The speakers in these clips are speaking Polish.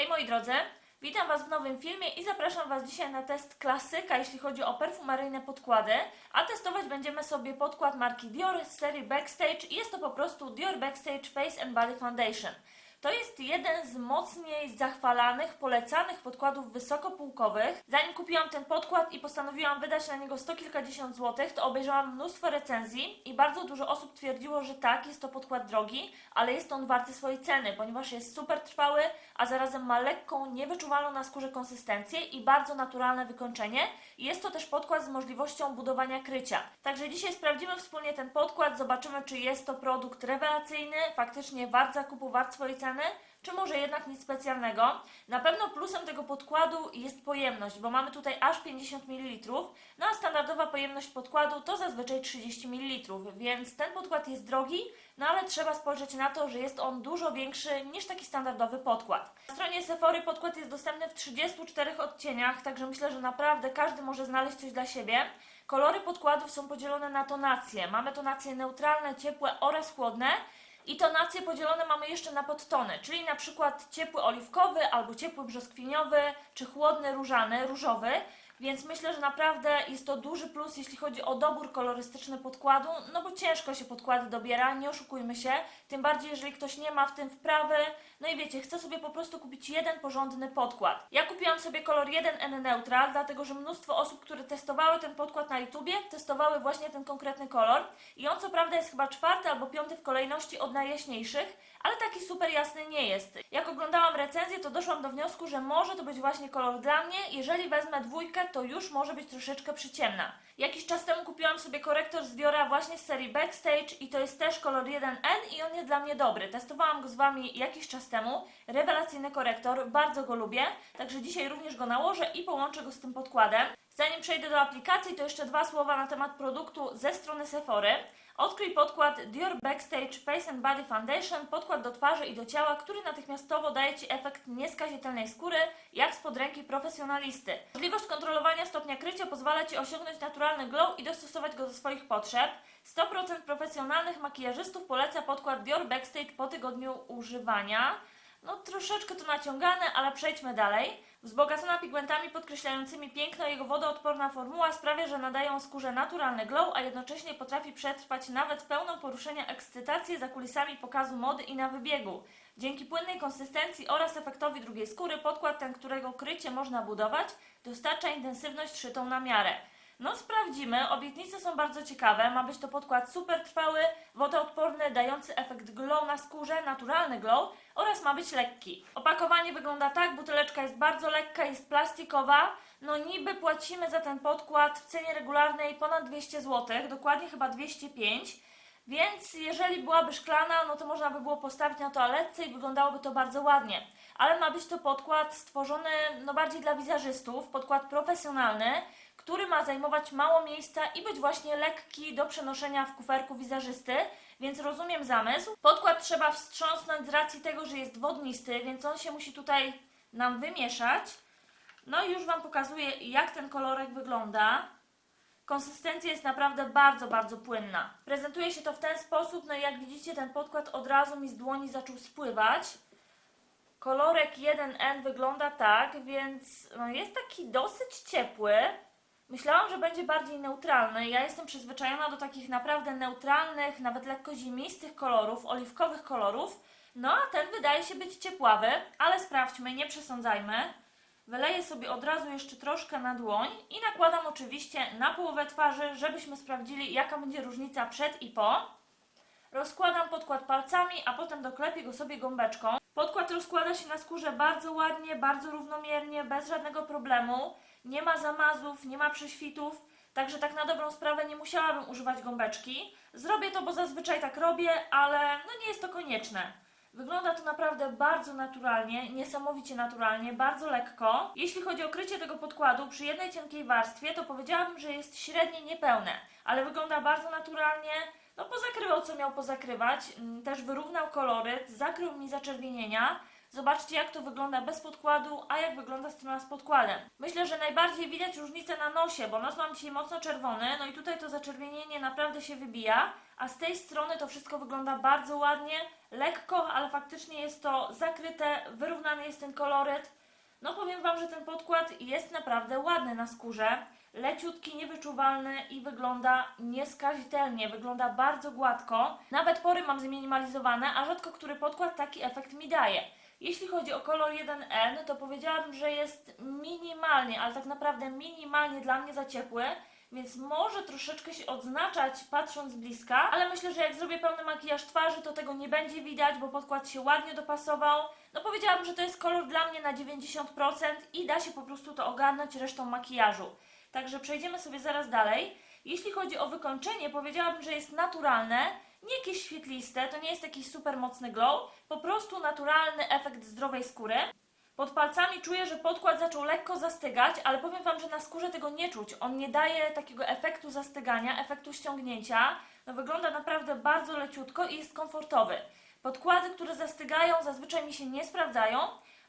Hej moi drodzy, witam Was w nowym filmie i zapraszam Was dzisiaj na test klasyka, jeśli chodzi o perfumeryjne podkłady, a testować będziemy sobie podkład marki Dior z serii Backstage i jest to po prostu Dior Backstage Face and Body Foundation. To jest jeden z mocniej zachwalanych, polecanych podkładów wysokopółkowych. Zanim kupiłam ten podkład i postanowiłam wydać na niego sto kilkadziesiąt złotych, to obejrzałam mnóstwo recenzji i bardzo dużo osób twierdziło, że tak, jest to podkład drogi, ale jest on warty swojej ceny, ponieważ jest super trwały, a zarazem ma lekką, niewyczuwalną na skórze konsystencję i bardzo naturalne wykończenie. Jest to też podkład z możliwością budowania krycia. Także dzisiaj sprawdzimy wspólnie ten podkład, zobaczymy, czy jest to produkt rewelacyjny, faktycznie wart zakupu, wart swojej ceny, czy może jednak nic specjalnego. Na pewno plusem tego podkładu jest pojemność, bo mamy tutaj aż 50 ml, no a standardowa pojemność podkładu to zazwyczaj 30 ml, więc ten podkład jest drogi, no ale trzeba spojrzeć na to, że jest on dużo większy niż taki standardowy podkład. Na stronie Sephory podkład jest dostępny w 34 odcieniach, także myślę, że naprawdę każdy może znaleźć coś dla siebie. Kolory podkładów są podzielone na tonacje. Mamy tonacje neutralne, ciepłe oraz chłodne. I tonacje podzielone mamy jeszcze na podtony, czyli na przykład ciepły oliwkowy albo ciepły brzoskwiniowy, czy chłodny różany, różowy. Więc myślę, że naprawdę jest to duży plus, jeśli chodzi o dobór kolorystyczny podkładu, no bo ciężko się podkłady dobiera, nie oszukujmy się, tym bardziej jeżeli ktoś nie ma w tym wprawy. No i wiecie, chce sobie po prostu kupić jeden porządny podkład. Ja kupiłam sobie kolor 1N Neutral, dlatego że mnóstwo osób, które testowały ten podkład na YouTubie, testowały właśnie ten konkretny kolor. I on co prawda jest chyba czwarty albo piąty w kolejności od najjaśniejszych, ale taki super jasny nie jest. Jak oglądałam recenzję, to doszłam do wniosku, że może to być właśnie kolor dla mnie. Jeżeli wezmę dwójkę, to już może być troszeczkę przyciemna. Jakiś czas temu kupiłam sobie korektor z Diora właśnie z serii Backstage i to jest też kolor 1N i on jest dla mnie dobry. Testowałam go z Wami jakiś czas temu. Rewelacyjny korektor, bardzo go lubię, także dzisiaj również go nałożę i połączę go z tym podkładem. Zanim przejdę do aplikacji, to jeszcze dwa słowa na temat produktu ze strony Sephory. Odkryj podkład Dior Backstage Face and Body Foundation, podkład do twarzy i do ciała, który natychmiastowo daje Ci efekt nieskazitelnej skóry, jak spod ręki profesjonalisty. Możliwość kontrolowania stopnia krycia pozwala Ci osiągnąć naturalny glow i dostosować go do swoich potrzeb. 100% profesjonalnych makijażystów poleca podkład Dior Backstage po tygodniu używania. No troszeczkę to naciągane, ale przejdźmy dalej. Wzbogacona pigmentami podkreślającymi piękno, jego wodoodporna formuła sprawia, że nadają skórze naturalny glow, a jednocześnie potrafi przetrwać nawet pełną poruszenia ekscytację za kulisami pokazu mody i na wybiegu. Dzięki płynnej konsystencji oraz efektowi drugiej skóry, podkład ten, którego krycie można budować, dostarcza intensywność szytą na miarę. No sprawdzimy, obietnice są bardzo ciekawe, ma być to podkład super trwały, wodoodporny, dający efekt glow na skórze, naturalny glow oraz ma być lekki. Opakowanie wygląda tak, buteleczka jest bardzo lekka, jest plastikowa, no niby płacimy za ten podkład w cenie regularnej ponad 200 zł, dokładnie chyba 205 więc jeżeli byłaby szklana, no to można by było postawić na toaletce i wyglądałoby to bardzo ładnie. Ale ma być to podkład stworzony no bardziej dla wizerzystów, podkład profesjonalny, który ma zajmować mało miejsca i być właśnie lekki do przenoszenia w kuferku wizerzysty, więc rozumiem zamysł. Podkład trzeba wstrząsnąć z racji tego, że jest wodnisty, więc on się musi tutaj nam wymieszać. No i już Wam pokazuję, jak ten kolorek wygląda. Konsystencja jest naprawdę bardzo, bardzo płynna. Prezentuje się to w ten sposób, no i jak widzicie ten podkład od razu mi z dłoni zaczął spływać. Kolorek 1N wygląda tak, więc no jest taki dosyć ciepły. Myślałam, że będzie bardziej neutralny. Ja jestem przyzwyczajona do takich naprawdę neutralnych, nawet lekko zimistych kolorów, oliwkowych kolorów. No a ten wydaje się być ciepławy, ale sprawdźmy, nie przesądzajmy. Wyleję sobie od razu jeszcze troszkę na dłoń i nakładam oczywiście na połowę twarzy, żebyśmy sprawdzili jaka będzie różnica przed i po. Rozkładam podkład palcami, a potem doklepię go sobie gąbeczką. Podkład rozkłada się na skórze bardzo ładnie, bardzo równomiernie, bez żadnego problemu. Nie ma zamazów, nie ma prześwitów, także tak na dobrą sprawę nie musiałabym używać gąbeczki. Zrobię to, bo zazwyczaj tak robię, ale no nie jest to konieczne. Wygląda to naprawdę bardzo naturalnie, niesamowicie naturalnie, bardzo lekko. Jeśli chodzi o krycie tego podkładu, przy jednej cienkiej warstwie, to powiedziałabym, że jest średnie niepełne, ale wygląda bardzo naturalnie. No pozakrywał co miał pozakrywać, mm, też wyrównał kolory, zakrył mi zaczerwienienia. Zobaczcie, jak to wygląda bez podkładu, a jak wygląda strona z podkładem. Myślę, że najbardziej widać różnicę na nosie, bo nos mam dzisiaj mocno czerwony, no i tutaj to zaczerwienienie naprawdę się wybija, a z tej strony to wszystko wygląda bardzo ładnie, lekko, ale faktycznie jest to zakryte, wyrównany jest ten koloryt. No powiem Wam, że ten podkład jest naprawdę ładny na skórze, leciutki, niewyczuwalny i wygląda nieskazitelnie, wygląda bardzo gładko. Nawet pory mam zminimalizowane, a rzadko który podkład taki efekt mi daje. Jeśli chodzi o kolor 1N, to powiedziałabym, że jest minimalnie, ale tak naprawdę minimalnie dla mnie za ciepły, więc może troszeczkę się odznaczać patrząc z bliska, ale myślę, że jak zrobię pełny makijaż twarzy, to tego nie będzie widać, bo podkład się ładnie dopasował. No powiedziałabym, że to jest kolor dla mnie na 90% i da się po prostu to ogarnąć resztą makijażu. Także przejdziemy sobie zaraz dalej. Jeśli chodzi o wykończenie, powiedziałabym, że jest naturalne, nie jakieś świetliste, to nie jest jakiś super mocny glow, po prostu naturalny efekt zdrowej skóry. Pod palcami czuję, że podkład zaczął lekko zastygać, ale powiem Wam, że na skórze tego nie czuć. On nie daje takiego efektu zastygania, efektu ściągnięcia. No wygląda naprawdę bardzo leciutko i jest komfortowy. Podkłady, które zastygają, zazwyczaj mi się nie sprawdzają.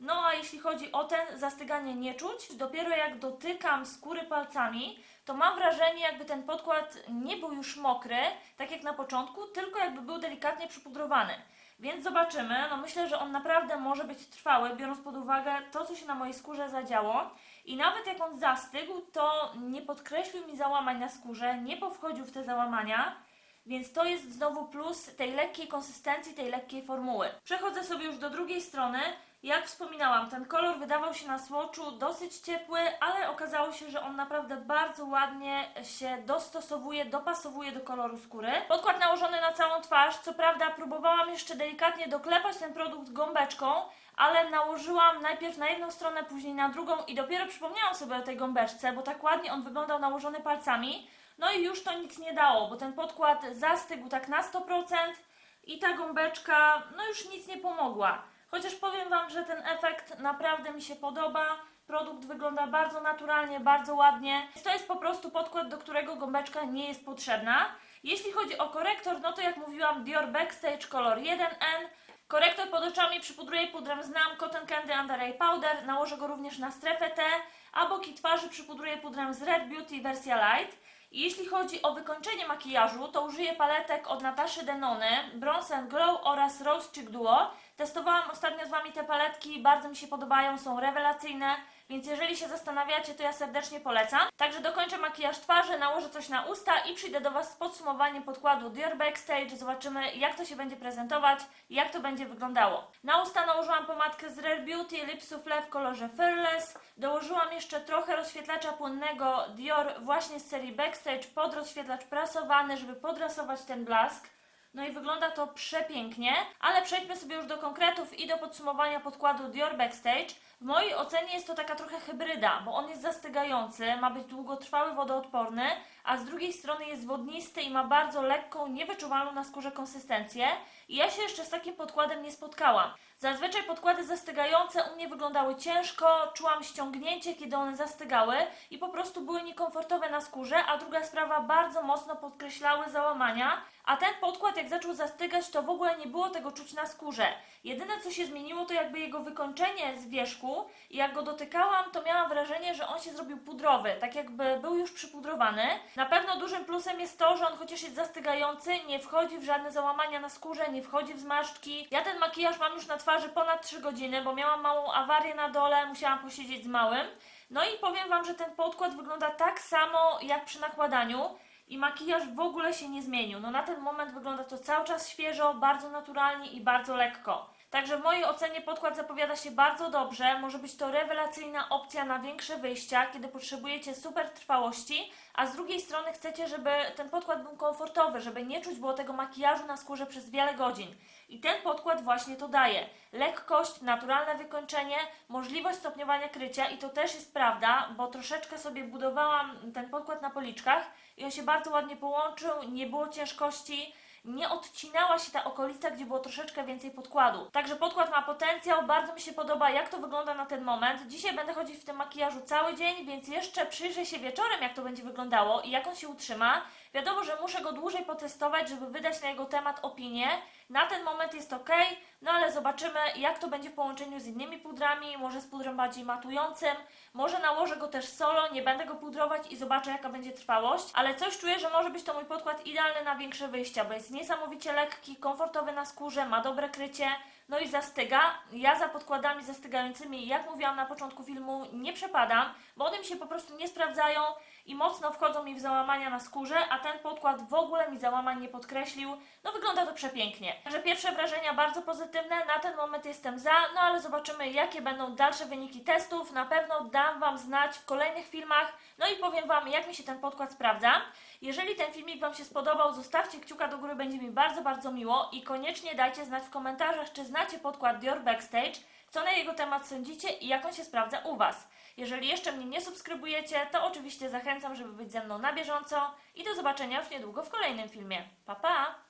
No a jeśli chodzi o ten, zastyganie nie czuć. Dopiero jak dotykam skóry palcami, to mam wrażenie, jakby ten podkład nie był już mokry, tak jak na początku, tylko jakby był delikatnie przypudrowany. Więc zobaczymy. No myślę, że on naprawdę może być trwały, biorąc pod uwagę to, co się na mojej skórze zadziało. I nawet jak on zastygł, to nie podkreślił mi załamań na skórze, nie powchodził w te załamania. Więc to jest znowu plus tej lekkiej konsystencji, tej lekkiej formuły. Przechodzę sobie już do drugiej strony. Jak wspominałam, ten kolor wydawał się na słoczu dosyć ciepły, ale okazało się, że on naprawdę bardzo ładnie się dostosowuje, dopasowuje do koloru skóry. Podkład nałożony na całą twarz. Co prawda próbowałam jeszcze delikatnie doklepać ten produkt gąbeczką, ale nałożyłam najpierw na jedną stronę, później na drugą i dopiero przypomniałam sobie o tej gąbeczce, bo tak ładnie on wyglądał nałożony palcami. No i już to nic nie dało, bo ten podkład zastygł tak na 100% i ta gąbeczka no już nic nie pomogła. Chociaż powiem Wam, że ten efekt naprawdę mi się podoba. Produkt wygląda bardzo naturalnie, bardzo ładnie. To jest po prostu podkład, do którego gąbeczka nie jest potrzebna. Jeśli chodzi o korektor, no to jak mówiłam, Dior Backstage kolor 1N. Korektor pod oczami przypudruję pudrem Znam Cotton Candy Under Eye Powder. Nałożę go również na strefę T, a boki twarzy przypudruję pudrem z Red Beauty wersja Light. I jeśli chodzi o wykończenie makijażu, to użyję paletek od Nataszy Denony, Bronze Glow oraz Rose Cheek Duo. Testowałam ostatnio z Wami te paletki, bardzo mi się podobają, są rewelacyjne, więc jeżeli się zastanawiacie, to ja serdecznie polecam. Także dokończę makijaż twarzy, nałożę coś na usta i przyjdę do Was z podsumowaniem podkładu Dior Backstage. Zobaczymy, jak to się będzie prezentować jak to będzie wyglądało. Na usta nałożyłam pomadkę z Rare Beauty Lip Soufflé w kolorze Fearless. Dołożyłam jeszcze trochę rozświetlacza płynnego Dior właśnie z serii Backstage pod rozświetlacz prasowany, żeby podrasować ten blask. No i wygląda to przepięknie, ale przejdźmy sobie już do konkretów i do podsumowania podkładu Dior Backstage. W mojej ocenie jest to taka trochę hybryda, bo on jest zastygający, ma być długotrwały, wodoodporny, a z drugiej strony jest wodnisty i ma bardzo lekką, niewyczuwalną na skórze konsystencję. I ja się jeszcze z takim podkładem nie spotkałam. Zazwyczaj podkłady zastygające u mnie wyglądały ciężko, czułam ściągnięcie, kiedy one zastygały i po prostu były niekomfortowe na skórze, a druga sprawa, bardzo mocno podkreślały załamania, a ten podkład jak zaczął zastygać, to w ogóle nie było tego czuć na skórze. Jedyne co się zmieniło, to jakby jego wykończenie z wierzchu i jak go dotykałam, to miałam wrażenie, że on się zrobił pudrowy, tak jakby był już przypudrowany. Na pewno dużym plusem jest to, że on chociaż jest zastygający, nie wchodzi w żadne załamania na skórze, nie wchodzi w zmarszczki. Ja ten makijaż mam już na twarzy ponad 3 godziny, bo miałam małą awarię na dole, musiałam posiedzieć z małym. No i powiem Wam, że ten podkład wygląda tak samo jak przy nakładaniu i makijaż w ogóle się nie zmienił. No na ten moment wygląda to cały czas świeżo, bardzo naturalnie i bardzo lekko. Także w mojej ocenie podkład zapowiada się bardzo dobrze. Może być to rewelacyjna opcja na większe wyjścia, kiedy potrzebujecie super trwałości, a z drugiej strony chcecie, żeby ten podkład był komfortowy, żeby nie czuć było tego makijażu na skórze przez wiele godzin. I ten podkład właśnie to daje. Lekkość, naturalne wykończenie, możliwość stopniowania krycia i to też jest prawda, bo troszeczkę sobie budowałam ten podkład na policzkach i on się bardzo ładnie połączył, nie było ciężkości nie odcinała się ta okolica, gdzie było troszeczkę więcej podkładu. Także podkład ma potencjał, bardzo mi się podoba, jak to wygląda na ten moment. Dzisiaj będę chodzić w tym makijażu cały dzień, więc jeszcze przyjrzę się wieczorem, jak to będzie wyglądało i jak on się utrzyma. Wiadomo, że muszę go dłużej potestować, żeby wydać na jego temat opinię. Na ten moment jest ok, no ale zobaczymy, jak to będzie w połączeniu z innymi pudrami, może z pudrem bardziej matującym, może nałożę go też solo, nie będę go pudrować i zobaczę, jaka będzie trwałość, ale coś czuję, że może być to mój podkład idealny na większe wyjścia, bo jest niesamowicie lekki, komfortowy na skórze, ma dobre krycie, no i zastyga. Ja za podkładami zastygającymi, jak mówiłam na początku filmu, nie przepadam, bo one mi się po prostu nie sprawdzają i mocno wchodzą mi w załamania na skórze, a ten podkład w ogóle mi załamań nie podkreślił. No wygląda to przepięknie. Także pierwsze wrażenia bardzo pozytywne, na ten moment jestem za, no ale zobaczymy jakie będą dalsze wyniki testów. Na pewno dam Wam znać w kolejnych filmach, no i powiem Wam jak mi się ten podkład sprawdza. Jeżeli ten filmik Wam się spodobał, zostawcie kciuka do góry, będzie mi bardzo, bardzo miło i koniecznie dajcie znać w komentarzach, czy znacie podkład Dior Backstage, co na jego temat sądzicie i jak on się sprawdza u Was. Jeżeli jeszcze mnie nie subskrybujecie, to oczywiście zachęcam, żeby być ze mną na bieżąco i do zobaczenia już niedługo w kolejnym filmie. Pa, pa!